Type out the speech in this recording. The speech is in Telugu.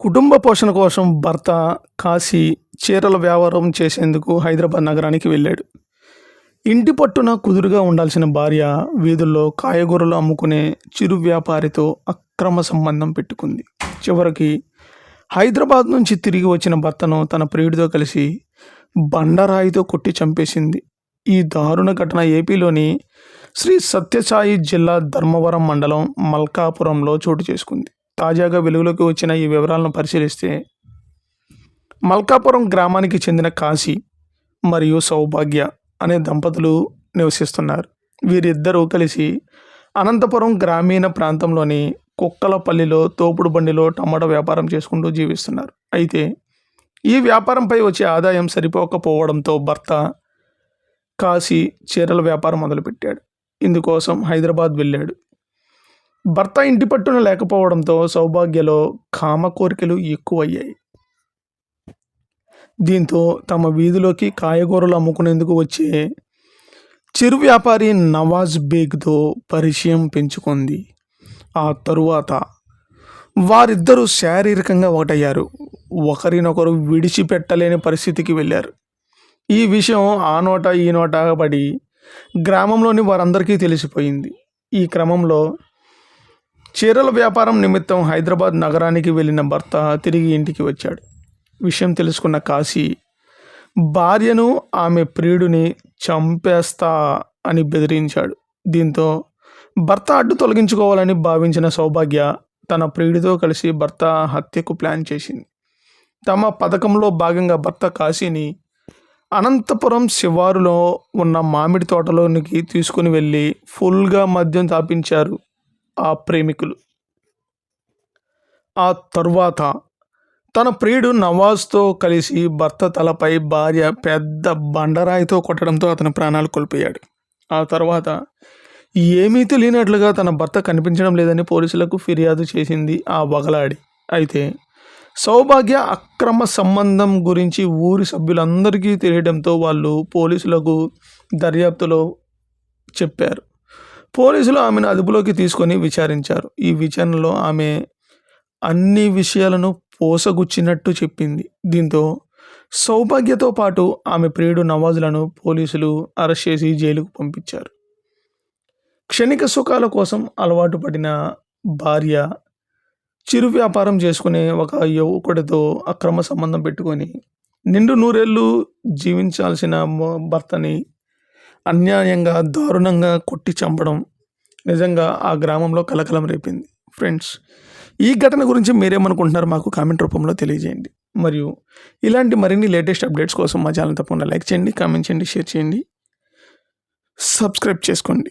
కుటుంబ పోషణ కోసం భర్త కాశీ చీరల వ్యాపారం చేసేందుకు హైదరాబాద్ నగరానికి వెళ్ళాడు. ఇంటి పట్టున కుదురుగా ఉండాల్సిన భార్య వీధుల్లో కాయగూరలు అమ్ముకునే చిరు వ్యాపారితో అక్రమ సంబంధం పెట్టుకుంది. చివరికి హైదరాబాద్ నుంచి తిరిగి వచ్చిన భర్తను తన ప్రియుడితో కలిసి బండరాయితో కొట్టి చంపేసింది. ఈ దారుణ ఘటన ఏపీలోని శ్రీ సత్యసాయి జిల్లా ధర్మవరం మండలం మల్కాపురంలో చోటు చేసుకుంది. తాజాగా వెలుగులోకి వచ్చిన ఈ వివరాలను పరిశీలిస్తే మల్కాపురం గ్రామానికి చెందిన కాశీ మరియు సౌభాగ్య అనే దంపతులు నివసిస్తున్నారు. వీరిద్దరూ కలిసి అనంతపురం గ్రామీణ ప్రాంతంలోని కుక్కలపల్లిలో తోపుడు బండిలో టమాటా వ్యాపారం చేసుకుంటూ జీవిస్తున్నారు. అయితే ఈ వ్యాపారంపై వచ్చే ఆదాయం సరిపోకపోవడంతో భర్త కాశీ చీరల వ్యాపారం మొదలుపెట్టాడు. ఇందుకోసం హైదరాబాద్ వెళ్ళాడు. భర్త ఇంటి పట్టున లేకపోవడంతో సౌభాగ్యలో కామ కోరికలు ఎక్కువయ్యాయి. దీంతో తమ వీధిలోకి కాయగూరలు అమ్ముకునేందుకు వచ్చే చిరు వ్యాపారి నవాజ్ బేగ్తో పరిచయం పెంచుకుంది. ఆ తరువాత వారిద్దరూ శారీరకంగా ఒకటయ్యారు. ఒకరినొకరు విడిచిపెట్టలేని పరిస్థితికి వెళ్ళారు. ఈ విషయం ఆ నోట ఈ నోట పడి గ్రామంలోని వారందరికీ తెలిసిపోయింది. ఈ క్రమంలో చీరల వ్యాపారం నిమిత్తం హైదరాబాద్ నగరానికి వెళ్ళిన భర్త తిరిగి ఇంటికి వచ్చాడు. విషయం తెలుసుకున్న కాశీ భార్యను ఆమె ప్రియుడిని చంపేస్తా అని బెదిరించాడు. దీంతో భర్త అడ్డు తొలగించుకోవాలని భావించిన సౌభాగ్య తన ప్రియుడితో కలిసి భర్త హత్యకు ప్లాన్ చేసింది. తమ పథకంలో భాగంగా భర్త కాశీని అనంతపురం శివారులో ఉన్న మామిడి తోటలోనికి తీసుకుని వెళ్ళి ఫుల్గా మద్యం తాపించారు. ఆ ప్రేమికులు. ఆ తరువాత తన ప్రియుడు నవాజ్తో కలిసి భర్త తలపై భార్య పెద్ద బండరాయితో కొట్టడంతో అతని ప్రాణాలు కోల్పోయాడు. ఆ తర్వాత ఏమీ తెలియనట్లుగా తన భర్త కనిపించడం లేదని పోలీసులకు ఫిర్యాదు చేసింది ఆ వగలాడి. అయితే సౌభాగ్య అక్రమ సంబంధం గురించి ఊరి సభ్యులందరికీ తెలియడంతో వాళ్ళు పోలీసులకు దర్యాప్తులో చెప్పారు. పోలీసులు ఆమెను అదుపులోకి తీసుకొని విచారించారు. ఈ విచారణలో ఆమె అన్ని విషయాలను పోసగుచ్చినట్టు చెప్పింది. దీంతో సౌభాగ్యతో పాటు ఆమె ప్రియుడు నవాజులను పోలీసులు అరెస్ట్ చేసి జైలుకు పంపించారు. క్షణిక సుఖాల కోసం అలవాటు పడిన భార్య చిరు వ్యాపారం చేసుకునే ఒక యువకుడితో అక్రమ సంబంధం పెట్టుకొని నిండు నూరేళ్ళు జీవించాల్సిన భర్తని అన్యాయంగా దారుణంగా కొట్టి చంపడం నిజంగా ఆ గ్రామంలో కలకలం రేపింది. ఫ్రెండ్స్ ఈ ఘటన గురించి మీరేమనుకుంటున్నారు మాకు కామెంట్ రూపంలో తెలియజేయండి. మరియు ఇలాంటి మరిన్ని లేటెస్ట్ అప్డేట్స్ కోసం మా ఛానల్ తప్పకుండా లైక్ చేయండి కామెంట్ చేయండి షేర్ చేయండి సబ్స్క్రైబ్ చేసుకోండి.